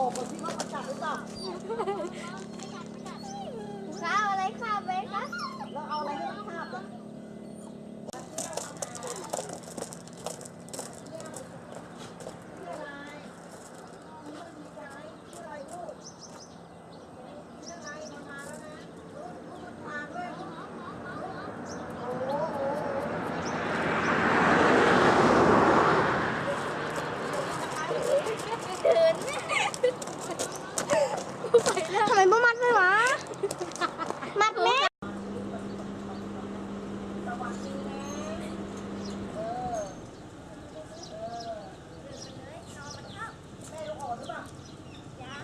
บอกคนที่ว่าประกาศหรือเปล่า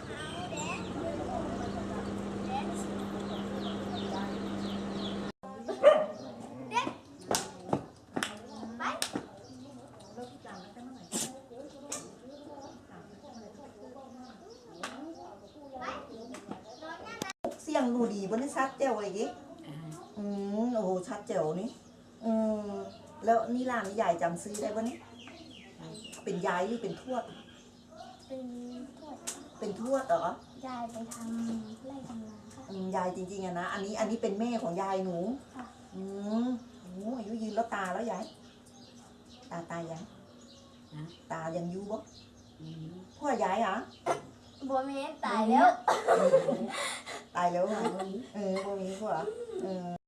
เสียงดูดีบนนี้ชัดเจ๋วเลยดิอืมโอ้โหชัดเจ๋วนี่อืมแล้วนี่ร้านใหญ่ยายจำซื้อได้บนนี้เป็นยายหรือเป็นทวดเป็น เป็นทวดเหรอยายไปทำไร่ทำนาค่ะ อืมยายจริงๆอะนะ อันนี้อันนี้เป็นแม่ของยายหนูค่ะ อืมโอ้อายุยืนแล้วตาแล้วยาย ตาตายยังฮะ ตายังอยู่บ่อืมพ่อยายเหรอบัวเมนตายแล้ว ตายแล้วเหรอเออบ่มีพ่อเออ